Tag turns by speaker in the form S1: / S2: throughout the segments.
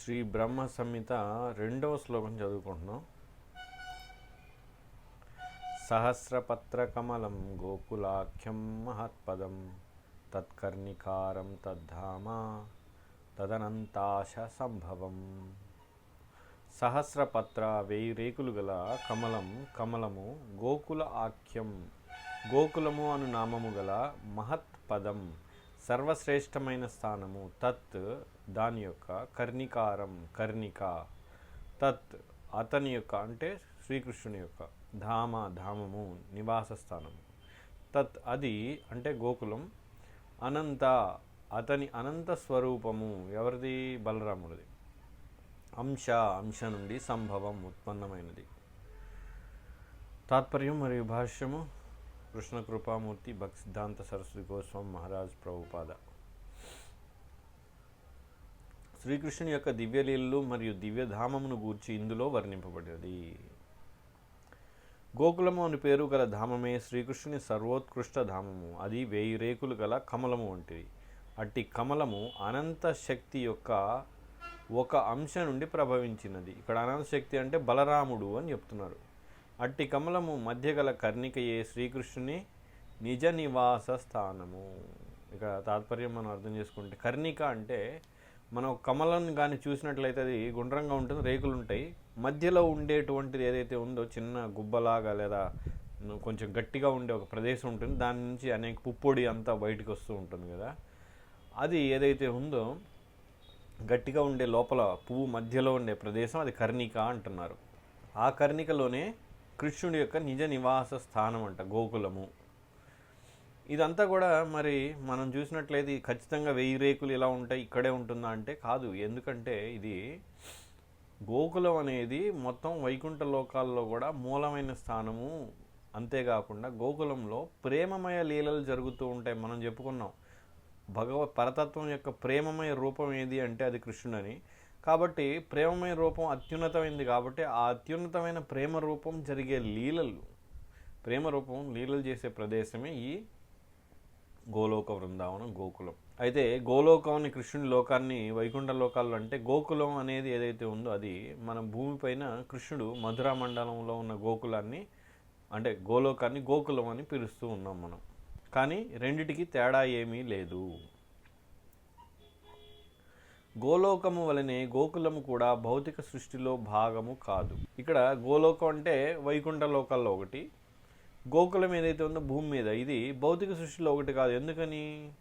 S1: శ్రీ బ్రహ్మ సంహిత రెండవ శ్లోకం చదువుకుంటున్నాం. సహస్రపత్రకమలం గోకులాఖ్యం మహత్పదం తత్కర్ణికారం తద్ధామ తదనంతాశ సంభవం. సహస్రపత్ర వెయ్యి రేకులు గల కమలం కమలము గోకుల ఆఖ్యం గోకులము అను నామము గల మహత్పదం సర్వశ్రేష్టమైన స్థానము తత్ దాని యొక్క కర్ణికారం కర్ణిక తత్ అతని యొక్క అంటే శ్రీకృష్ణుని యొక్క ధామ ధామము నివాస స్థానము. తత్ అది అంటే గోకులం అనంత అతని అనంత స్వరూపము ఎవరిది? బలరాముడిది. అంశ అంశ నుండి సంభవం ఉత్పన్నమైనది. తాత్పర్యం మరియు భాష్యము? కృష్ణ కృపామూర్తి భక్తి సిద్ధాంత సరస్వతి గోస్వామి మహారాజ్ ప్రభుపాద. శ్రీకృష్ణుని యొక్క దివ్యలీలలు మరియు దివ్యధామమును గూర్చి ఇందులో వర్ణింపబడినది. గోకులము అని పేరు గల ధామమే శ్రీకృష్ణుని సర్వోత్కృష్ట ధామము. అది వేయి రేకులు గల కమలము వంటిది. అట్టి కమలము అనంత శక్తి యొక్క ఒక అంశ నుండి ప్రభవించినది. ఇక్కడ అనంత శక్తి అంటే బలరాముడు అని చెప్తున్నారు. అట్టి కమలము మధ్య గల కర్ణికయే శ్రీకృష్ణుని నిజ నివాస స్థానము. ఇక తాత్పర్యం మనం అర్థం చేసుకుంటే కర్ణిక అంటే మనం కమలం కానీ చూసినట్లయితే అది గుండ్రంగా ఉంటుంది రేకులు ఉంటాయి. మధ్యలో ఉండేటువంటిది ఏదైతే ఉందో చిన్న గుబ్బలాగా లేదా కొంచెం గట్టిగా ఉండే ఒక ప్రదేశం ఉంటుంది. దాని నుంచి అనేక పుప్పొడి అంతా బయటకు వస్తూ ఉంటుంది కదా. అది ఏదైతే ఉందో గట్టిగా ఉండే లోపల పువ్వు మధ్యలో ఉండే ప్రదేశం అది కర్ణిక అంటున్నారు. ఆ కర్ణికలోనే కృష్ణుడి యొక్క నిజ నివాస స్థానం అంట గోకులము. ఇదంతా కూడా మరి మనం చూసినట్లయితే ఖచ్చితంగా వెయ్యి రేకులు ఇలా ఉంటాయి ఇక్కడే ఉంటుందా అంటే కాదు. ఎందుకంటే ఇది గోకులం అనేది మొత్తం వైకుంఠ లోకాల్లో కూడా మూలమైన స్థానము. అంతేకాకుండా గోకులంలో ప్రేమమయ లీలలు జరుగుతూ ఉంటాయి మనం చెప్పుకున్నాం. భగవ పరతత్వం యొక్క ప్రేమమయ రూపం ఏది అంటే అది కృష్ణుడని. కాబట్టి ప్రేమమయ రూపం అత్యున్నతమైంది కాబట్టి ఆ అత్యున్నతమైన ప్రేమ రూపం జరిగే లీలలు ప్రేమ రూపం లీలలు చేసే ప్రదేశమే ఈ గోలోక బృందావనం గోకులం. అయితే గోలోకం కృష్ణుని లోకాన్ని వైకుంఠ లోకాల్లో అంటే గోకులం అనేది ఏదైతే ఉందో అది మన భూమిపైన కృష్ణుడు మధురా మండలంలో ఉన్న గోకులాన్ని అంటే గోలోకాన్ని గోకులం అని పిలుస్తూ ఉన్నాం మనం. కానీ రెండిటికి తేడా ఏమీ లేదు. గోలోకము వలనే గోకులము కూడా భౌతిక సృష్టిలో భాగము కాదు. ఇక్కడ గోలోకం అంటే వైకుంఠ లోకాల్లో ఒకటి. గోకులం ఏదైతే ఉందో భూమి మీద. ఇది భౌతిక సృష్టిలో ఒకటి కాదు. ఎందుకని?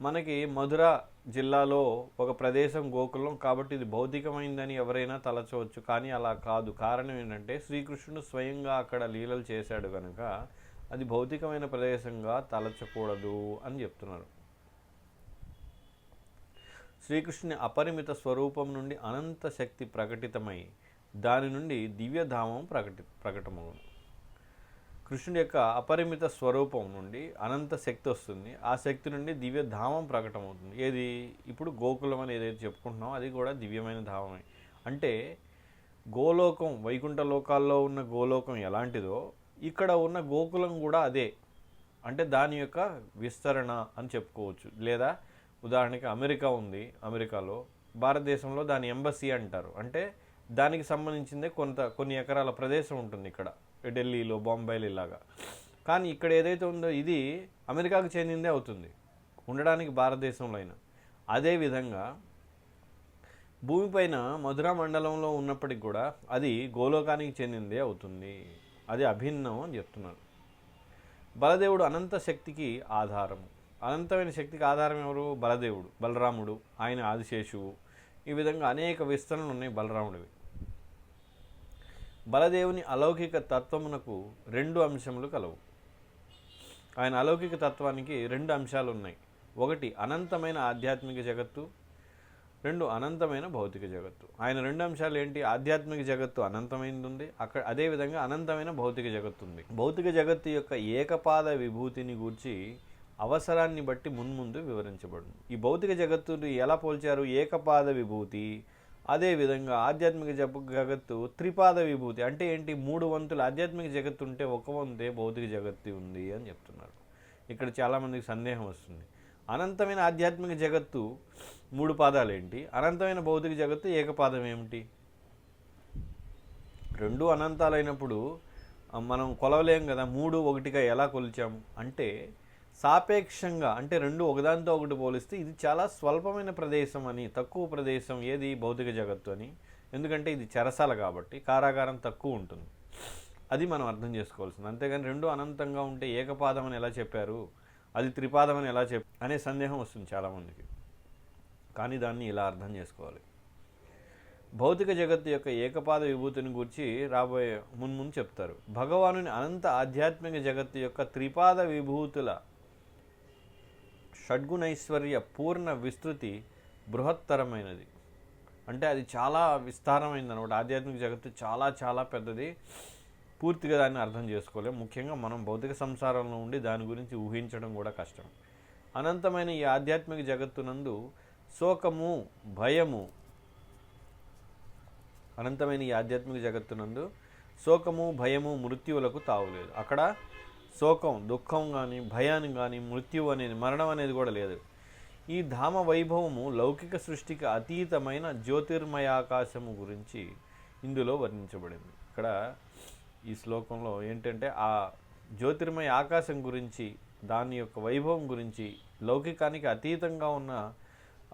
S1: మనకి మధుర జిల్లాలో ఒక ప్రదేశం గోకులం కాబట్టి ఇది భౌతికమైందని ఎవరైనా తలచవచ్చు. కానీ అలా కాదు. కారణం ఏంటంటే శ్రీకృష్ణుడు స్వయంగా అక్కడ లీలలు చేశాడు కనుక అది భౌతికమైన ప్రదేశంగా తలచకూడదు అని చెప్తున్నారు. శ్రీకృష్ణుని అపరిమిత స్వరూపం నుండి అనంత శక్తి ప్రకటితమై దాని నుండి దివ్యధామం ప్రకటి ప్రకటమవును. కృష్ణుడి యొక్క అపరిమిత స్వరూపం నుండి అనంత శక్తి వస్తుంది. ఆ శక్తి నుండి దివ్యధామం ప్రకటమవుతుంది. ఏది? ఇప్పుడు గోకులం అని ఏదైతే చెప్పుకుంటున్నామో అది కూడా దివ్యమైన ధామమే. అంటే గోలోకం వైకుంఠ లోకాల్లో ఉన్న గోలోకం ఎలాంటిదో ఇక్కడ ఉన్న గోకులం కూడా అదే. అంటే దాని యొక్క విస్తరణ అని చెప్పుకోవచ్చు. లేదా ఉదాహరణకి అమెరికా ఉంది అమెరికాలో. భారతదేశంలో దాని ఎంబసీ అంటారు. అంటే దానికి సంబంధించిందే కొంత కొన్ని ఎకరాల ప్రదేశం ఉంటుంది ఇక్కడ. ఢిల్లీలో బొంబాయిలో ఇలాగా. కానీ ఇక్కడ ఏదైతే ఉందో ఇది అమెరికాకు చెందిందే అవుతుంది. ఉండడానికి భారతదేశంలో అయినా. అదేవిధంగా భూమిపైన మధుర మండలంలో ఉన్నప్పటికి కూడా అది గోలోకానికి చెందిందే అవుతుంది. అది అభిన్నం అని చెప్తున్నారు. బలదేవుడు అనంత శక్తికి ఆధారము. అనంతమైన శక్తికి ఆధారం ఎవరు? బలదేవుడు బలరాముడు ఆయన ఆదిశేషువు. ఈ విధంగా అనేక విస్తరణలు ఉన్నాయి బలరాముడివి. బలదేవుని అలౌకిక తత్వమునకు రెండు అంశములు కలవు. ఆయన అలౌకిక తత్వానికి రెండు అంశాలు ఉన్నాయి. ఒకటి అనంతమైన ఆధ్యాత్మిక జగత్తు. రెండు అనంతమైన భౌతిక జగత్తు. ఆయన రెండు అంశాలు ఏంటి? ఆధ్యాత్మిక జగత్తు అనంతమైనది ఉంది అక్కడ అదేవిధంగా అనంతమైన భౌతిక జగత్తు ఉంది భౌతిక జగత్తు యొక్క ఏకపాద విభూతిని గూర్చి అవసరాన్ని బట్టి మున్ముందు వివరించబడును. ఈ భౌతిక జగత్తుని ఎలా పోల్చారు? ఏకపాద విభూతి అదేవిధంగా ఆధ్యాత్మిక జగత్తు త్రిపాద విభూతి అంటే ఏంటి? మూడు వంతులు ఆధ్యాత్మిక జగత్తు ఉంటే ఒక వంతే భౌతిక జగత్తు ఉంది అని చెప్తున్నారు. ఇక్కడ చాలామందికి సందేహం వస్తుంది. అనంతమైన ఆధ్యాత్మిక జగత్తు మూడు పాదాలు ఏంటి? అనంతమైన భౌతిక జగత్తు ఏకపాదం ఏమిటి? రెండు అనంతాలైనప్పుడు మనం కొలవలేం కదా మూడు ఒకటిగా ఎలా కొలిచాము? అంటే సాపేక్షంగా అంటే రెండు ఒకదానితో ఒకటి పోలిస్తే ఇది చాలా స్వల్పమైన ప్రదేశం అని తక్కువ ప్రదేశం ఏది భౌతిక జగత్తు అని. ఎందుకంటే ఇది చెరసాల కాబట్టి కారాగారం తక్కువ ఉంటుంది. అది మనం అర్థం చేసుకోవాల్సింది. అంతేగాని రెండు అనంతంగా ఉంటే ఏకపాదం అని ఎలా చెప్పారు? అది త్రిపాదం అని ఎలా చెప్ అనే సందేహం వస్తుంది చాలామందికి. కానీ దాన్ని ఇలా అర్థం చేసుకోవాలి. భౌతిక జగత్తు యొక్క ఏకపాద విభూతిని గురించి రాబోయే మున్ముందు చెప్తారు. భగవానుని అనంత ఆధ్యాత్మిక జగత్తు యొక్క త్రిపాద విభూతుల షడ్గుణైశ్వర్య పూర్ణ విస్తృతి బృహత్తరమైనది. అంటే అది చాలా విస్తారమైంది అనమాట ఆధ్యాత్మిక జగత్తు చాలా చాలా పెద్దది. పూర్తిగా దాన్ని అర్థం చేసుకోలేము ముఖ్యంగా మనం భౌతిక సంసారంలో ఉండి దాని గురించి ఊహించడం కూడా కష్టం. అనంతమైన ఈ ఆధ్యాత్మిక జగత్తునందు శోకము భయము అనంతమైన ఈ ఆధ్యాత్మిక జగత్తునందు శోకము భయము మృత్యువులకు తావులేదు. అక్కడ శోకం దుఃఖం కానీ భయాన్ని కానీ మృత్యువు అనేది మరణం అనేది కూడా లేదు. ఈ ధామ వైభవము లౌకిక సృష్టికి అతీతమైన జ్యోతిర్మయాకాశము గురించి ఇందులో వర్ణించబడింది. ఇక్కడ ఈ శ్లోకంలో ఏంటంటే ఆ జ్యోతిర్మయ ఆకాశం గురించి దాని యొక్క వైభవం గురించి లౌకికానికి అతీతంగా ఉన్న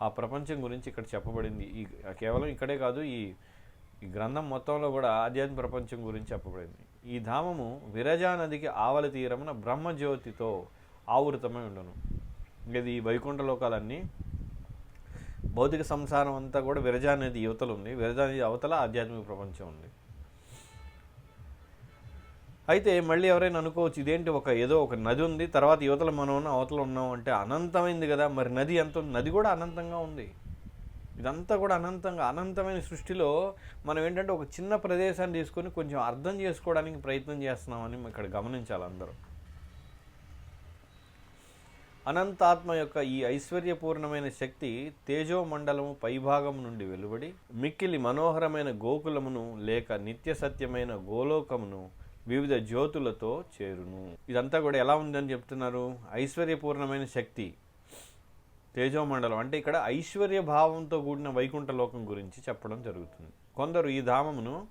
S1: ఆ ప్రపంచం గురించి ఇక్కడ చెప్పబడింది. ఈ కేవలం ఇక్కడే కాదు ఈ ఈ గ్రంథం మొత్తంలో కూడా ఆధ్యాత్మిక ప్రపంచం గురించి చెప్పబడింది. ఈ ధామము విరజా నదికి ఆవల తీరమున బ్రహ్మజ్యోతితో ఆవృతమై ఉండను. ఇది ఈ వైకుంఠ లోకాలన్నీ భౌతిక సంసారం అంతా కూడా విరజా నది యువతలు ఉంది. విరజా నది అవతల ఆధ్యాత్మిక ప్రపంచం ఉంది. అయితే మళ్ళీ ఎవరైనా అనుకోవచ్చు ఇదేంటి ఒక ఏదో ఒక నది ఉంది తర్వాత యువతలు మనం ఉన్నాం అవతల ఉన్నాం అంటే అనంతమైంది కదా. మరి నది ఎంత ఉంది? నది కూడా అనంతంగా ఉంది. ఇదంతా కూడా అనంతంగా అనంతమైన సృష్టిలో మనం ఏంటంటే ఒక చిన్న ప్రదేశాన్ని తీసుకొని కొంచెం అర్థం చేసుకోవడానికి ప్రయత్నం చేస్తున్నామని ఇక్కడ గమనించాలి అందరూ. అనంతాత్మ యొక్క ఈ ఐశ్వర్యపూర్ణమైన శక్తి తేజోమండలము పైభాగం నుండి వెలువడి మిక్కిలి మనోహరమైన గోకులమును లేక నిత్య సత్యమైన గోలోకమును వివిధ జ్యోతులతో చేరును. ఇదంతా కూడా ఎలా ఉందని చెప్తున్నారు? ఐశ్వర్యపూర్ణమైన శక్తి తేజోమండలం అంటే ఇక్కడ ఐశ్వర్య భావంతో కూడిన వైకుంఠ లోకం గురించి చెప్పడం జరుగుతుంది. కొందరు ఈ ధామమును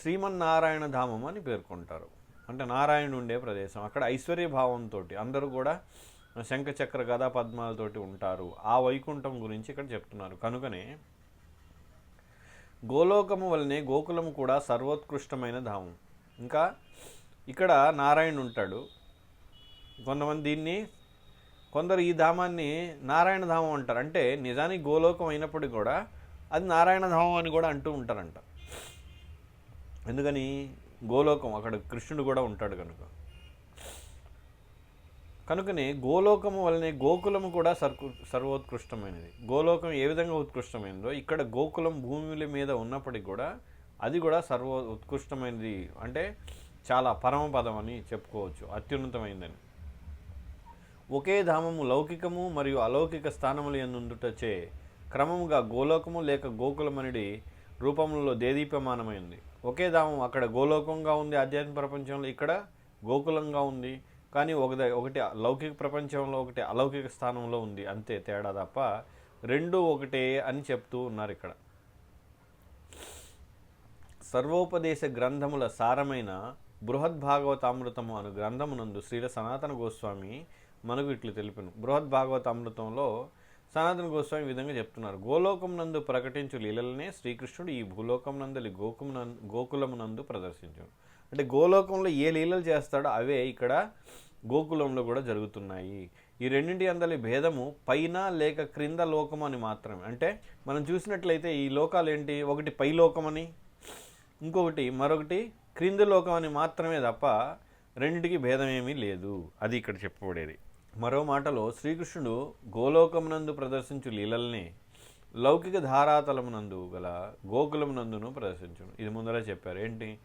S1: శ్రీమన్నారాయణ ధామం అని పేర్కొంటారు. అంటే నారాయణుడు ఉండే ప్రదేశం. అక్కడ ఐశ్వర్య భావంతో అందరూ కూడా శంఖచక్ర గదా పద్మాలతోటి ఉంటారు. ఆ వైకుంఠం గురించి ఇక్కడ చెప్తున్నారు. కనుకనే గోలోకము వలనే గోకులము కూడా సర్వోత్కృష్టమైన ధామం. ఇంకా ఇక్కడ నారాయణ ఉంటాడు కొంతమంది దీన్ని కొందరు ఈ ధామాన్ని నారాయణ ధామం అంటారు. అంటే నిజానికి గోలోకం అయినప్పటికీ కూడా అది నారాయణ ధామం అని కూడా అంటూ ఉంటారంట. ఎందుకని? గోలోకం అక్కడ కృష్ణుడు కూడా ఉంటాడు కనుక. కనుకనే గోలోకము వలనే గోకులము కూడా సర్కు సర్వోత్కృష్టమైనది. గోలోకం ఏ విధంగా ఉత్కృష్టమైనదో ఇక్కడ గోకులం భూముల మీద ఉన్నప్పటికీ కూడా అది కూడా సర్వ ఉత్కృష్టమైనది అంటే చాలా పరమపదం అని చెప్పుకోవచ్చు. అత్యున్నతమైందని. ఒకే ధామము లౌకికము మరియు అలౌకిక స్థానములు ఎన్నుండుటచే క్రమముగా గోలోకము లేక గోకులమనిడి రూపములలో దేదీప్యమానమైంది ఒకే ధామం అక్కడ గోలోకంగా ఉంది ఆధ్యాత్మిక ప్రపంచంలో ఇక్కడ గోకులంగా ఉంది కానీ ఒక ఒకటి లౌకిక ప్రపంచంలో ఒకటి అలౌకిక స్థానంలో ఉంది అంతే తేడా తప్ప రెండు ఒకటే అని చెప్తూ ఉన్నారు ఇక్కడ. సర్వోపదేశ గ్రంథముల సారమైన బృహద్భాగవతామృతము అను గ్రంథమునందు శ్రీల సనాతన గోస్వామి మనకు ఇట్లు తెలిపిను. బృహద్భాగవతామృతంలో సనాతన గోస్వామి ఈ విధంగా చెప్తున్నారు. గోలోకం నందు ప్రకటించు లీలలనే శ్రీకృష్ణుడు ఈ భూలోకం నందలి గోకుము గోకులమునందు ప్రదర్శించాడు. అంటే గోలోకంలో ఏ లీలలు చేస్తాడో అవే ఇక్కడ గోకులంలో కూడా జరుగుతున్నాయి. ఈ రెండింటి అందలి భేదము పైన లేక క్రింద లోకం అని మాత్రమే. అంటే మనం చూసినట్లయితే ఈ లోకాలు ఏంటి? ఒకటి పై లోకమని ఇంకొకటి మరొకటి క్రింద లోకం అని మాత్రమే తప్ప రెండింటికి భేదం ఏమీ లేదు. అది ఇక్కడ చెప్పబడేది. మరో మాటలో శ్రీకృష్ణుడు గోలోకమునందు ప్రదర్శించు లీలల్ని లౌకిక ధారాతలమునందు గల గోకులమునందును ప్రదర్శించును. ఇది ముందర చెప్పారు. ఏంటి?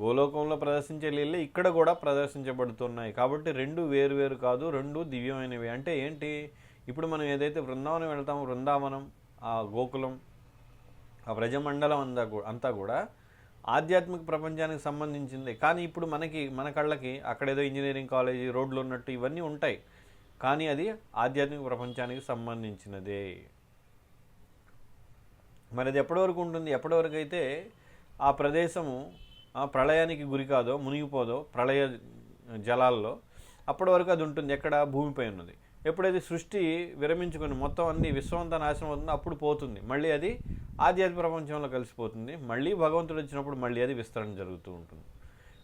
S1: గోలోకంలో ప్రదర్శించే లీలే ఇక్కడ కూడా ప్రదర్శించబడుతున్నాయి. కాబట్టి రెండు వేరు వేరు కాదు రెండు దివ్యమైనవి. అంటే ఏంటి? ఇప్పుడు మనం ఏదైతే బృందావనం వెళ్తామో బృందావనం ఆ గోకులం ఆ బ్రజమండలం అంతా కూడా అంతా కూడా ఆధ్యాత్మిక ప్రపంచానికి సంబంధించింది. కానీ ఇప్పుడు మనకి మన కళ్ళకి అక్కడేదో ఇంజనీరింగ్ కాలేజీ రోడ్లు ఉన్నట్టు ఇవన్నీ ఉంటాయి. కానీ అది ఆధ్యాత్మిక ప్రపంచానికి సంబంధించినదే. మరి అది ఎప్పటి వరకు ఉంటుంది? ఎప్పటి వరకు అయితే ఆ ప్రదేశము ఆ ప్రళయానికి గురి కాదో మునిగిపోదో ప్రళయ జలాల్లో అప్పటి వరకు అది ఉంటుంది. ఎక్కడ? భూమిపై ఉన్నది. ఎప్పుడైతే సృష్టి విరమించుకొని మొత్తం అన్ని విశ్వమంతా నాశనం అవుతుందో అప్పుడు పోతుంది. మళ్ళీ అది ఆధ్యాత్మిక ప్రపంచంలో కలిసిపోతుంది. మళ్ళీ భగవంతుడు వచ్చినప్పుడు మళ్ళీ అది విస్తరణ జరుగుతూ ఉంటుంది.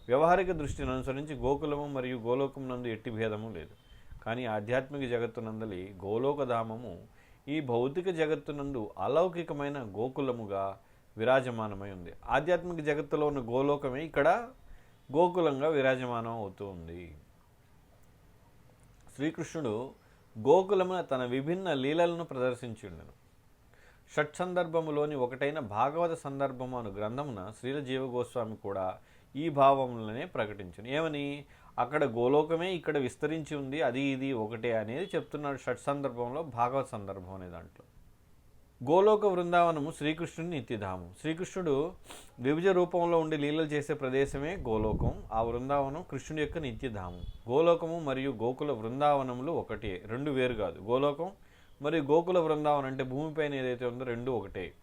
S1: వ్యవహారిక దృష్టిని అనుసరించి గోకులము మరియు గోలోకం నందు ఎట్టి భేదము లేదు. కానీ ఆధ్యాత్మిక జగత్తునందలి గోలోకధామము ఈ భౌతిక జగత్తునందు అలౌకికమైన గోకులముగా విరాజమానమై ఉంది. ఆధ్యాత్మిక జగత్తులో ఉన్న గోలోకమే ఇక్కడ గోకులంగా విరాజమానం అవుతూ ఉంది. శ్రీకృష్ణుడు గోకులమున తన విభిన్న లీలలను ప్రదర్శించిండెను. షట్ సందర్భములోని ఒకటైన భాగవత సందర్భము అను గ్రంథమున శ్రీల జీవగోస్వామి కూడా ఈ భావములనే ప్రకటించను. ఏమని? అక్కడ గోలోకమే ఇక్కడ విస్తరించి ఉంది అది ఇది ఒకటే అనేది చెప్తున్నాడు షట్ సందర్భంలో భాగవత సందర్భం అనే దాంట్లో. గోలోక బృందావనము శ్రీకృష్ణుని నిత్యధామం. శ్రీకృష్ణుడు విభజ రూపంలో ఉండి లీలలు చేసే ప్రదేశమే గోలోకం. ఆ బృందావనం కృష్ణుడి యొక్క నిత్యధామం. గోలోకము మరియు గోకుల బృందావనములు ఒకటే రెండు వేరు కాదు. గోలోకం మరియు గోకుల బృందావనం అంటే భూమిపైన ఏదైతే ఉందో రెండు ఒకటే.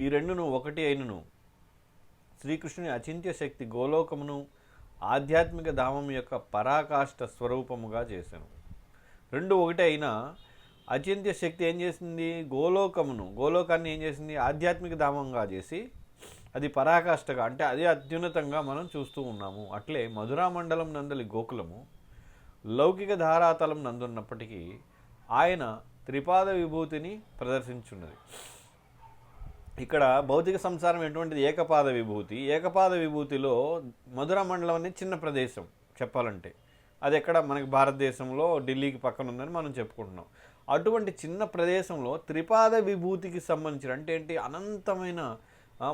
S1: ఈ రెండును ఒకటి అయినను శ్రీకృష్ణుని అచింత్య శక్తి గోలోకమును ఆధ్యాత్మిక ధామం యొక్క పరాకాష్ట స్వరూపముగా చేశాను. రెండు ఒకటే అయినా అచింత్య శక్తి ఏం చేసింది? గోలోకమును గోలోకాన్ని ఏం చేసింది? ఆధ్యాత్మిక ధామంగా చేసి అది పరాకాష్ఠగా అంటే అదే అత్యున్నతంగా మనం చూస్తూ ఉన్నాము. అట్లే మధురా మండలం నందలి గోకులము లౌకిక ధారాతలం నందున్నప్పటికీ ఆయన త్రిపాద విభూతిని ప్రదర్శించున్నది. ఇక్కడ భౌతిక సంసారం ఎటువంటిది? ఏకపాద విభూతి. ఏకపాద విభూతిలో మధుర మండలం అనేది చిన్న ప్రదేశం చెప్పాలంటే. అది ఎక్కడ? మనకి భారతదేశంలో ఢిల్లీకి పక్కన ఉందని మనం చెప్పుకుంటున్నాం. అటువంటి చిన్న ప్రదేశంలో త్రిపాద విభూతికి సంబంధించిన అంటే ఏంటి? అనంతమైన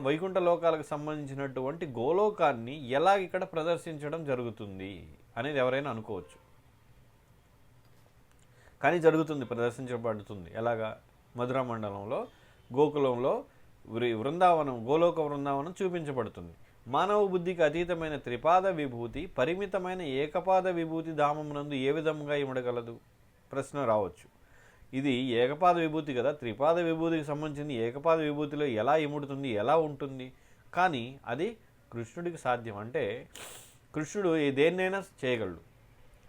S1: వైకుంఠ లోకాలకు సంబంధించినటువంటి గోలోకాన్ని ఎలా ఇక్కడ ప్రదర్శించడం జరుగుతుంది అనేది ఎవరైనా అనుకోవచ్చు. కానీ జరుగుతుంది ప్రదర్శించబడుతుంది. ఎలాగా? మధుర మండలంలో గోకులంలో వృ- వృందావనం గోలోక వృందావనం చూపించబడుతుంది. మానవ బుద్ధికి అతీతమైన త్రిపాద విభూతి పరిమితమైన ఏకపాద విభూతి ధామమునందు ఏ విధంగా ఇమడగలదు? ప్రశ్న రావచ్చు. ఇది ఏకపాద విభూతి కదా త్రిపాద విభూతికి సంబంధించింది ఏకపాద విభూతిలో ఎలా ఇముడుతుంది ఎలా ఉంటుంది? కానీ అది కృష్ణుడికి సాధ్యం. అంటే కృష్ణుడు ఏ దేన్నైనా చేయగలడు.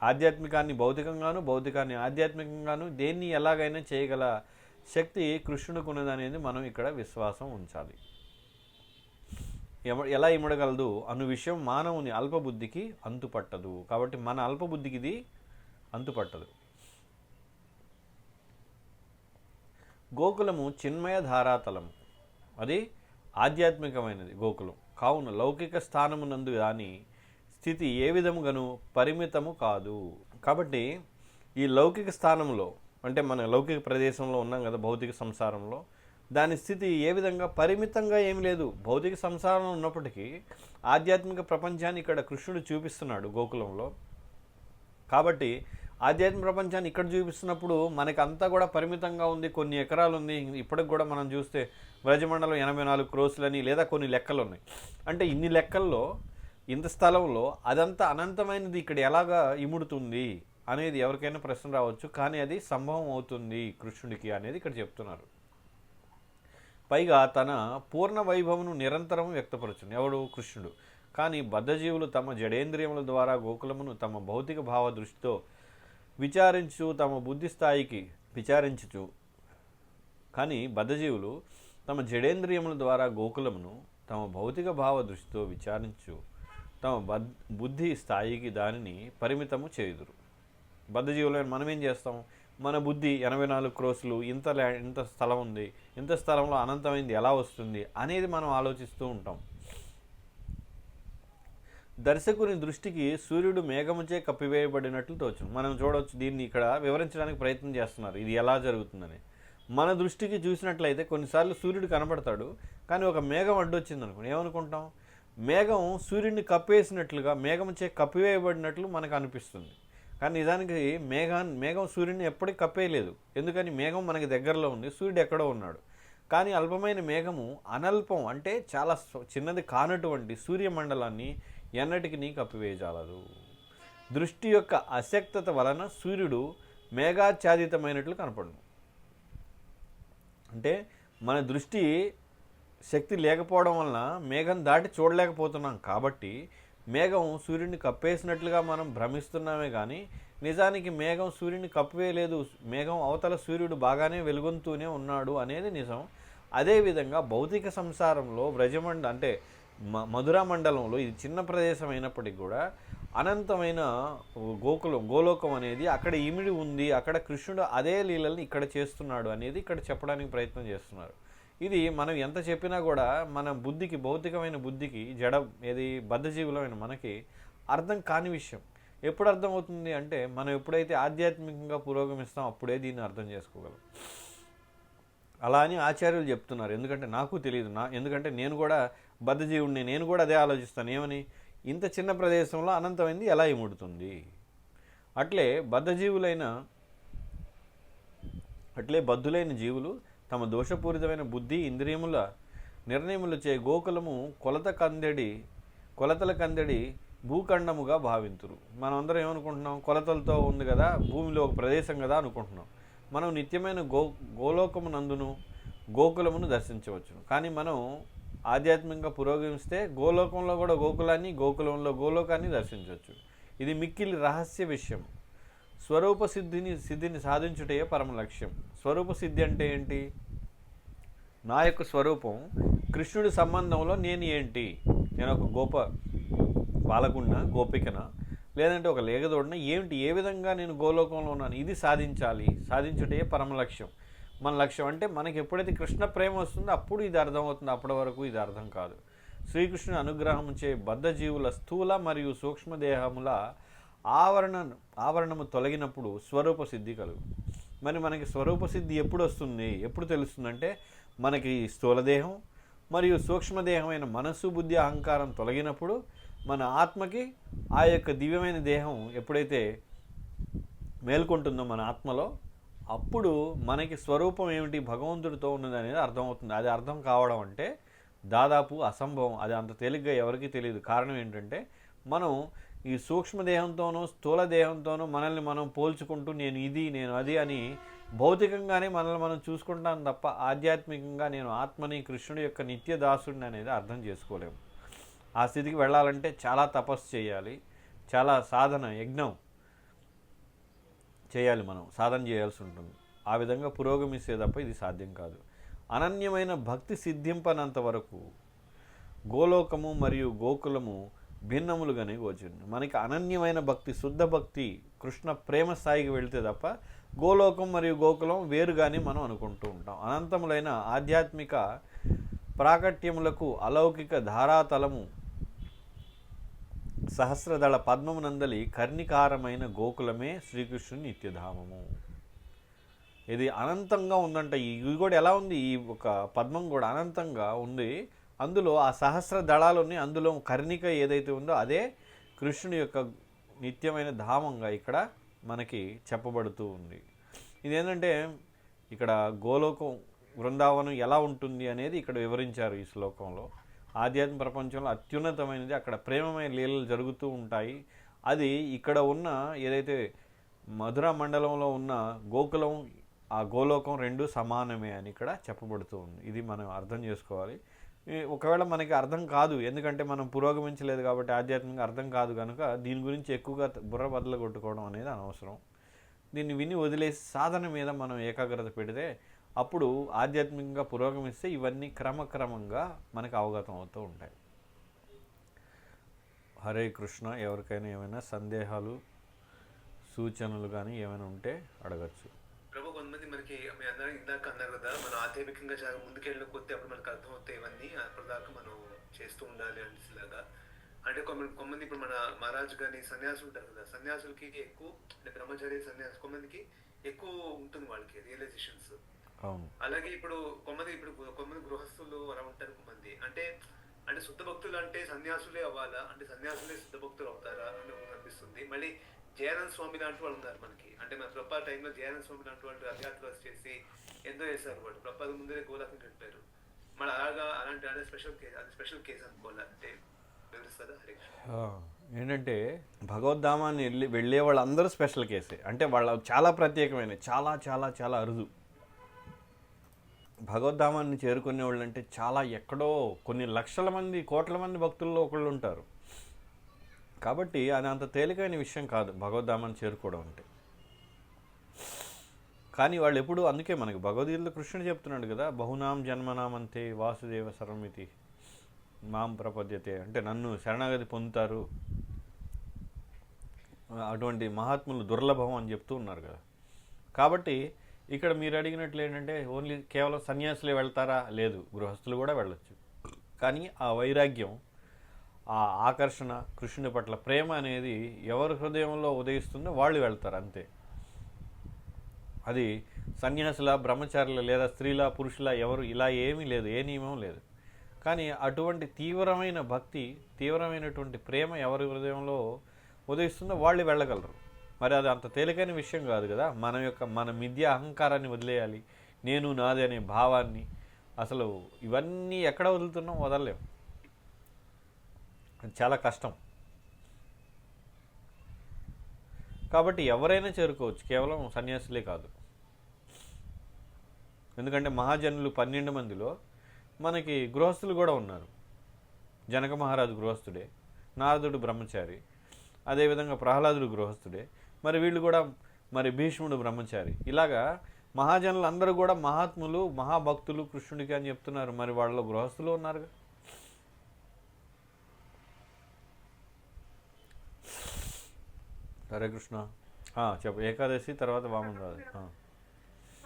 S1: ఆధ్యాత్మికాన్ని భౌతికంగాను భౌతికాన్ని ఆధ్యాత్మికంగాను దేన్ని ఎలాగైనా చేయగల శక్తి కృష్ణుడికి ఉన్నదనేది మనం ఇక్కడ విశ్వాసం ఉంచాలి. ఎమ- ఎలా ఇమడగలదు అను విషయం మానవుని అల్పబుద్ధికి అంతుపట్టదు. కాబట్టి మన అల్పబుద్ధికి ఇది అంతుపట్టదు. గోకులము చిన్మయ ధారాతలము అది ఆధ్యాత్మికమైనది గోకులం. కావున లౌకిక స్థానమునందు కానీ స్థితి ఏ విధముగాను పరిమితము కాదు. కాబట్టి ఈ లౌకిక స్థానంలో అంటే మన లౌకిక ప్రదేశంలో ఉన్నాం కదా భౌతిక సంసారంలో. దాని స్థితి ఏ విధంగా? పరిమితంగా ఏమి లేదు. భౌతిక సంసారంలో ఉన్నప్పటికీ ఆధ్యాత్మిక ప్రపంచాన్ని ఇక్కడ కృష్ణుడు చూపిస్తున్నాడు గోకులంలో. కాబట్టి ఆధ్యాత్మిక ప్రపంచాన్ని ఇక్కడ చూపిస్తున్నప్పుడు మనకి అంతా కూడా పరిమితంగా ఉంది కొన్ని ఎకరాలు ఉంది. ఇప్పటికి కూడా మనం చూస్తే వ్రజమండలం ఎనభై నాలుగు క్రోసులని లేదా కొన్ని లెక్కలు ఉన్నాయి అంటే ఇన్ని లెక్కల్లో ఇంత స్థలంలో అదంతా అనంతమైనది ఇక్కడ ఎలాగా ఇముడుతుంది? అనేది ఎవరికైనా ప్రశ్న రావచ్చు కానీ అది సంభవం అవుతుంది కృష్ణుడికి అనేది ఇక్కడ చెప్తున్నారు. పైగా తన పూర్ణ వైభవమును నిరంతరం వ్యక్తపరచును. ఎవడు? కృష్ణుడు. కానీ బద్ధజీవులు తమ జడేంద్రియముల ద్వారా గోకులమును తమ భౌతిక భావ దృష్టితో విచారించు తమ బుద్ధి స్థాయికి విచారించుచు. కానీ బద్ధజీవులు తమ జడేంద్రియముల ద్వారా గోకులమును తమ భౌతిక భావ దృష్టితో విచారించు తమ బద్ బుద్ధి స్థాయికి దానిని పరిమితము చేయుదురు. బద్ధజీవులైన మనం ఏం చేస్తాం మన బుద్ధి ఎనభై నాలుగు క్రోసులు ఇంత ల్యా ఇంత స్థలం ఉంది ఇంత స్థలంలో అనంతమైంది ఎలా వస్తుంది అనేది మనం ఆలోచిస్తూ ఉంటాం. దర్శకుని దృష్టికి సూర్యుడు మేఘముచే కప్పివేయబడినట్లు తోచును. మనం చూడవచ్చు దీన్ని ఇక్కడ వివరించడానికి ప్రయత్నం చేస్తున్నారు. ఇది ఎలా జరుగుతుందని. మన దృష్టికి చూసినట్లయితే కొన్నిసార్లు సూర్యుడు కనబడతాడు కానీ ఒక మేఘం అడ్డొచ్చింది అనుకోండి ఏమనుకుంటాం? మేఘం సూర్యుడిని కప్పేసినట్లుగా మేఘముచే కప్పివేయబడినట్లు మనకు అనిపిస్తుంది. కానీ నిజానికి మేఘాన్ని మేఘం సూర్యుడిని ఎప్పటికీ కప్పేయలేదు. ఎందుకని? మేఘం మనకి దగ్గరలో ఉంది. సూర్యుడు ఎక్కడో ఉన్నాడు. కానీ అల్పమైన మేఘము అనల్పం అంటే చాలా చిన్నది కానటువంటి సూర్యమండలాన్ని ఎన్నటికి నీ కప్పివేయజాలదు. దృష్టి యొక్క అశక్తత వలన సూర్యుడు మేఘాచ్ఛాదితమైనట్లు కనపడను. అంటే మన దృష్టి శక్తి లేకపోవడం వలన మేఘం దాటి చూడలేకపోతున్నాం కాబట్టి మేఘం సూర్యుడిని కప్పేసినట్లుగా మనం భ్రమిస్తున్నామే కానీ నిజానికి మేఘం సూర్యుడిని కప్పివేయలేదు మేఘం అవతల సూర్యుడు బాగానే వెలుగొంతూనే ఉన్నాడు అనేది నిజం. అదేవిధంగా భౌతిక సంసారంలో వ్రజమండ అంటే మ మండలంలో ఇది చిన్న ప్రదేశం అయినప్పటికీ కూడా అనంతమైన గోకులం గోలోకం అనేది అక్కడ ఇమిడి ఉంది. అక్కడ కృష్ణుడు అదే లీలల్ని ఇక్కడ చేస్తున్నాడు అనేది ఇక్కడ చెప్పడానికి ప్రయత్నం చేస్తున్నారు. ఇది మనం ఎంత చెప్పినా కూడా మన బుద్ధికి భౌతికమైన బుద్ధికి జడ ఏది బద్ధజీవులమైన మనకి అర్థం కాని విషయం. ఎప్పుడు అర్థం అవుతుంది అంటే మనం ఎప్పుడైతే ఆధ్యాత్మికంగా పురోగమిస్తాం అప్పుడే దీన్ని అర్థం చేసుకోగలం. అలా అని ఆచార్యులు చెప్తున్నారు. ఎందుకంటే నాకు తెలియదు నా ఎందుకంటే నేను కూడా బద్ధజీవుడిని నేను కూడా అదే ఆలోచిస్తాను. ఏమని? ఇంత చిన్న ప్రదేశంలో అనంతమైంది ఎలా ఇముడుతుంది? అట్లే బద్ధజీవులైన అట్లే బద్ధులైన జీవులు తమ దోషపూరితమైన బుద్ధి ఇంద్రియముల నిర్ణయములు చే గోకులము కొలత కందెడి కొలతల కందెడి భూఖండముగా భావింతురు. మనం అందరం ఏమనుకుంటున్నాం? కొలతలతో ఉంది కదా భూమిలో ఒక ప్రదేశం కదా అనుకుంటున్నాం. మనం నిత్యమైన గో గోలోకమునందును గోకులమును దర్శించవచ్చును. కానీ మనం ఆధ్యాత్మికంగా పురోగమిస్తే గోలోకంలో కూడా గోకులాన్ని గోకులంలో గోలోకాన్ని దర్శించవచ్చు. ఇది మిక్కిలి రహస్య విషయం స్వరూప సిద్ధిని సిద్ధిని సాధించుటే పరమ లక్ష్యం. స్వరూప సిద్ధి అంటే ఏంటి? నా యొక్క స్వరూపం కృష్ణుడి సంబంధంలో నేను ఏంటి? నేను ఒక గోప బాలకున్న గోపికన? లేదంటే ఒక లేగదోడిన? ఏమిటి? ఏ విధంగా నేను గోలోకంలో ఉన్నాను? ఇది సాధించాలి. సాధించుటే పరమ లక్ష్యం. మన లక్ష్యం అంటే మనకి ఎప్పుడైతే కృష్ణ ప్రేమ వస్తుందో అప్పుడు ఇది అర్థమవుతుంది. అప్పటి వరకు ఇది అర్థం కాదు. శ్రీకృష్ణుని అనుగ్రహం చే బద్ధజీవుల స్థూల మరియు సూక్ష్మదేహముల ఆవరణ ఆవరణము తొలగినప్పుడు స్వరూప సిద్ధి కలుగు. మరి మనకి స్వరూప సిద్ధి ఎప్పుడు వస్తుంది? ఎప్పుడు తెలుస్తుందంటే మనకి స్థూలదేహం మరియు సూక్ష్మదేహమైన మనస్సు బుద్ధి అహంకారం తొలగినప్పుడు మన ఆత్మకి ఆ యొక్క దివ్యమైన దేహం ఎప్పుడైతే మేల్కొంటుందో మన ఆత్మలో అప్పుడు మనకి స్వరూపం ఏమిటి? భగవంతుడితో ఉన్నది అనేది అర్థమవుతుంది. అది అర్థం కావడం అంటే దాదాపు అసంభవం. అది అంత తేలిగ్గా ఎవరికీ తెలియదు. కారణం ఏంటంటే మనం ఈ సూక్ష్మదేహంతోనూ స్థూల దేహంతోనూ మనల్ని మనం పోల్చుకుంటూ నేను ఇది నేను అది అని భౌతికంగానే మనల్ని మనం చూసుకుంటాం తప్ప ఆధ్యాత్మికంగా నేను ఆత్మని కృష్ణుడి యొక్క నిత్య దాసుడిని అనేది అర్థం చేసుకోలేము ఆ స్థితికి వెళ్ళాలంటే చాలా తపస్సు చేయాలి. చాలా సాధన యజ్ఞం చేయాలి మనం. సాధన చేయాల్సి ఉంటుంది. ఆ విధంగా పురోగమిస్తే తప్ప ఇది సాధ్యం కాదు. అనన్యమైన భక్తి సిద్ధింపనంత వరకు గోలోకము మరియు గోకులము భిన్నములుగానే గోచరింది మనకి అనన్యమైన భక్తి శుద్ధ భక్తి కృష్ణ ప్రేమ స్థాయికి వెళితే తప్ప గోలోకం మరియు గోకులం వేరుగానే మనం అనుకుంటూ ఉంటాం. అనంతములైన ఆధ్యాత్మిక ప్రాకట్యములకు అలౌకిక ధారాతలము సహస్రదళ పద్మమునందలి కర్ణికారమైన గోకులమే శ్రీకృష్ణుని నిత్యధామము. ఇది అనంతంగా ఉందంట. ఇది కూడా ఎలా ఉంది? ఈ ఒక పద్మం కూడా అనంతంగా ఉంది. అందులో ఆ సహస్ర దళాలు అందులో కర్ణిక ఏదైతే ఉందో అదే కృష్ణుని యొక్క నిత్యమైన ధామంగా ఇక్కడ మనకి చెప్పబడుతూ ఉంది. ఇదేంటంటే ఇక్కడ గోలోకం బృందావనం ఎలా ఉంటుంది అనేది ఇక్కడ వివరించారు ఈ శ్లోకంలో. ఆధ్యాత్మిక ప్రపంచంలో అత్యున్నతమైనది అక్కడ ప్రేమమైన లీలలు జరుగుతూ ఉంటాయి. అది ఇక్కడ ఉన్న ఏదైతే మధుర మండలంలో ఉన్న గోకులం ఆ గోలోకం రెండు సమానమే అని ఇక్కడ చెప్పబడుతూ ఉంది. ఇది మనం అర్థం చేసుకోవాలి. ఒకవేళ మనకి అర్థం కాదు ఎందుకంటే మనం పురోగమించలేదు కాబట్టి ఆధ్యాత్మికంగా అర్థం కాదు కనుక దీని గురించి ఎక్కువగా బుర్ర బద్దలు కొట్టుకోవడం అనేది అనవసరం. దీన్ని విని వదిలేసి సాధన మీద మనం ఏకాగ్రత పెడితే అప్పుడు ఆధ్యాత్మికంగా పురోగమిస్తే ఇవన్నీ క్రమక్రమంగా మనకు అవగతం అవుతూ ఉంటాయి. హరే కృష్ణ ఎవరికైనా ఏమైనా సందేహాలు సూచనలు కానీ ఏమైనా ఉంటే అడగచ్చు.
S2: మనకి మీ అందరం ఇందాక అన్నారు కదా మనం ఆధ్యాత్మికంగా చాలా ముందుకెళ్ళిన కొద్దీ అప్పుడు మనకు అర్థమవుతాయి ఇవన్నీ. అప్పటిదాకా మనం చేస్తూ ఉండాలి అనేసిలాగా అంటే కొన్ని కొంతమంది ఇప్పుడు మన మహారాజు కానీ సన్యాసులు ఉంటారు కదా సన్యాసులకి ఎక్కువ అంటే బ్రహ్మచారి సన్యాసి కొంతమందికి ఎక్కువ ఉంటుంది వాళ్ళకి రియలైజేషన్స్ అలాగే ఇప్పుడు కొంతమంది ఇప్పుడు కొంతమంది గృహస్థులు అలా ఉంటారు కొంతమంది. అంటే అంటే శుద్ధ భక్తులు అంటే సన్యాసులే అవ్వాలా? అంటే సన్యాసులే శుద్ధ భక్తులు అవుతారా? అని అనిపిస్తుంది. మళ్ళీ జయానంద స్వామి లాంటి వాళ్ళు ఉన్నారు మనకి. అంటే మన ప్రపా టైంలో జయానంద స్వామి లాంటి వాళ్ళు రథయాత్ర చేసి ఎంతో చేశారు వాళ్ళు. ప్రపాద ముందరే గోలాకం కట్టారు. మళ్ళీ అలాగా అలాంటి అదే స్పెషల్ కేసు అది స్పెషల్ కేసు అనుకోవాలి? అంటే వివరిస్తారా
S1: ఏంటంటే భగవద్ధామాన్ని వెళ్ళి వెళ్ళే వాళ్ళందరూ స్పెషల్ కేసే. అంటే వాళ్ళ చాలా ప్రత్యేకమైన చాలా చాలా చాలా అరుదు. భగవద్ధామాన్ని చేరుకునే వాళ్ళు అంటే చాలా ఎక్కడో కొన్ని లక్షల మంది కోట్ల మంది భక్తుల్లో ఒకళ్ళు ఉంటారు. కాబట్టి అది అంత తేలికైన విషయం కాదు. భగవద్ధామాన్ని చేరుకోవడం అంటే. కానీ వాళ్ళు ఎప్పుడు అందుకే మనకి భగవద్గీతలో కృష్ణుడు చెప్తున్నాడు కదా బహునాం జన్మనామంతే వాసుదేవ సర్వమితి మాం ప్రపద్యతే. అంటే నన్ను శరణాగతి పొందుతారు. అటువంటి మహాత్ములు దుర్లభం అని చెప్తూ ఉన్నారు కదా. కాబట్టి ఇక్కడ మీరు అడిగినట్లు ఏంటంటే ఓన్లీ కేవలం సన్యాసులే వెళ్తారా? లేదు. గృహస్థులు కూడా వెళ్ళొచ్చు. కానీ ఆ వైరాగ్యం ఆ ఆకర్షణ కృష్ణుని పట్ల ప్రేమ అనేది ఎవరి హృదయంలో ఉదయిస్తుందో వాళ్ళు వెళ్తారు అంతే. అది సన్యాసుల బ్రహ్మచారుల లేదా స్త్రీల పురుషుల ఎవరు ఇలా ఏమీ లేదు ఏ నియమం లేదు. కానీ అటువంటి తీవ్రమైన భక్తి తీవ్రమైనటువంటి ప్రేమ ఎవరి హృదయంలో ఉదయిస్తుందో వాళ్ళు వెళ్ళగలరు. మరి అది అంత తేలికైన విషయం కాదు కదా. మన యొక్క మన మిథ్య అహంకారాన్ని వదిలేయాలి. నేను నాది అనే భావాన్ని అసలు ఇవన్నీ ఎక్కడ వదులుతున్నాం? వదలలేము చాలా కష్టం. కాబట్టి ఎవరైనా చేరుకోవచ్చు. కేవలం సన్యాసులే కాదు. ఎందుకంటే మహాజనులు పన్నెండు మందిలో మనకి గృహస్థులు కూడా ఉన్నారు. జనక మహారాజు గృహస్థుడే నారదుడు బ్రహ్మచారి అదేవిధంగా ప్రహ్లాదుడు గృహస్థుడే మరి వీళ్ళు కూడా మరి భీష్ముడు బ్రహ్మచారి. ఇలాగా మహాజనులు అందరూ కూడా మహాత్ములు మహాభక్తులు కృష్ణుడికి అని చెప్తున్నారు. మరి వాళ్ళ గృహస్థులు ఉన్నారుగా. హరే కృష్ణ ఆ, చెప్పు. ఏకాదశి తర్వాత వామన ఆ.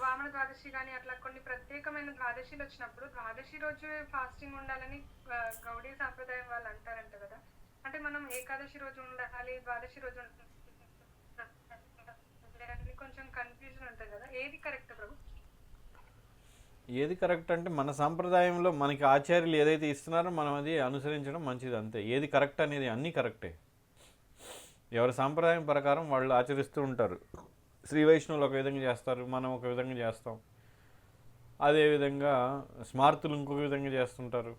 S3: వామన ద్వాదశి కానీ అట్లా కొన్ని ప్రత్యేకమైన ద్వాదశిలు వచ్చినప్పుడు ద్వాదశి రోజు ఫాస్టింగ్ ఉండాలని గౌడీ సాంప్రదాయం వాళ్ళు అంటారంట కదా. అంటే మనం ఏకాదశి రోజు ఉండాలి ద్వాదశి రోజు కొంచెం కన్ఫ్యూజన్ ఉంటుంది కదా. ఏది కరెక్ట్ ప్రభు?
S1: ఏది కరెక్ట్ అంటే మన సాంప్రదాయంలో మనకి ఆచార్యులు ఏదైతే ఇస్తున్నారో మనం అది అనుసరించడం మంచిది అంతే. ఏది కరెక్ట్ అనేది అన్నీ కరెక్టే ఎవరి సాంప్రదాయం ప్రకారం వాళ్ళు ఆచరిస్తూ ఉంటారు. శ్రీ వైష్ణవులు ఒక విధంగా చేస్తారు మనం ఒక విధంగా చేస్తాం. అదేవిధంగా స్మార్తులు ఇంకొక విధంగా చేస్తుంటారు.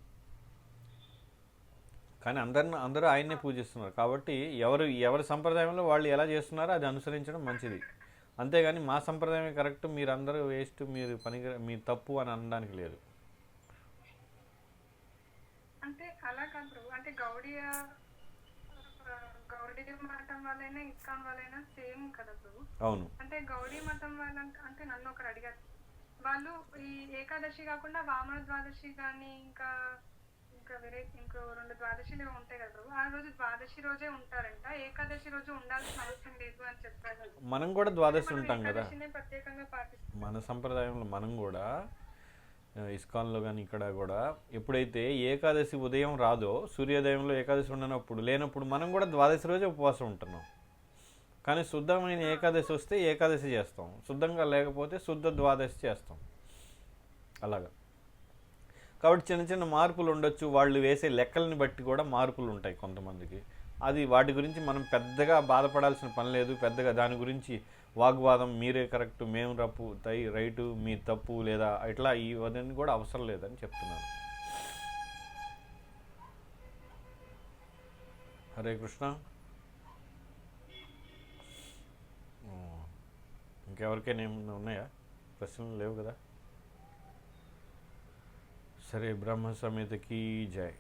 S1: కానీ అందరిని అందరూ ఆయన్నే పూజిస్తున్నారు. కాబట్టి ఎవరు ఎవరి సంప్రదాయంలో వాళ్ళు ఎలా చేస్తున్నారో అది అనుసరించడం మంచిది. అంతేగాని మా సంప్రదాయమే కరెక్ట్ మీరందరూ వేస్ట్ మీరు పని మీ తప్పు అని అనడానికి లేదు.
S3: అంటే అలా కాదు అంటే గౌడియా గౌడీ మతం వాళ్ళైనా ఇస్కాన్ వాళ్ళైనా సేమ్ కదా ప్రభు.
S1: అవును.
S3: అంటే గౌడీ మతం వాళ్ళంటే అంటే నన్ను ఒకరు అడిగారు. వాళ్ళు ఈ ఏకాదశి కాకుండా వామన ద్వాదశి కానీ ఇంకా ఇంకా వేరే ఇంకో రెండు ద్వాదశిలు ఉంటాయి కదా ప్రభు. ఆ రోజు ద్వాదశి రోజే ఉంటారంట. ఏకాదశి రోజు ఉండాల్సిన అవసరం లేదు అని చెప్పారు.
S1: మనం కూడా ద్వాదశి ఉంటాం కదా.
S3: ప్రత్యేకంగా పాటిస్తాం.
S1: మన సంప్రదాయంలో మనం కూడా ఇస్కాన్లో కానీ ఇక్కడ కూడా ఎప్పుడైతే ఏకాదశి ఉదయం రాదో సూర్యోదయంలో ఏకాదశి ఉండనప్పుడు లేనప్పుడు మనం కూడా ద్వాదశి రోజే ఉపవాసం ఉంటున్నాం. కానీ శుద్ధమైన ఏకాదశి వస్తే ఏకాదశి చేస్తాం. శుద్ధంగా లేకపోతే శుద్ధ ద్వాదశి చేస్తాం. అలాగా. కాబట్టి చిన్న చిన్న మార్పులు ఉండొచ్చు. వాళ్ళు వేసే లెక్కల్ని బట్టి కూడా మార్పులు ఉంటాయి కొంతమందికి. అది వాటి గురించి మనం పెద్దగా బాధపడాల్సిన పని లేదు. పెద్దగా దాని గురించి వాగ్వాదం మీరే కరెక్ట్ మేము రప్పు తై రైటు మీ తప్పు లేదా ఇట్లా ఇవన్నీ కూడా అవసరం లేదని చెప్తున్నాను. హరే కృష్ణ. ఇంకెవరికైనా ఏమైనా ఉన్నాయా? ప్రశ్నలు లేవు కదా? సరే బ్రహ్మ సమేతకి జై.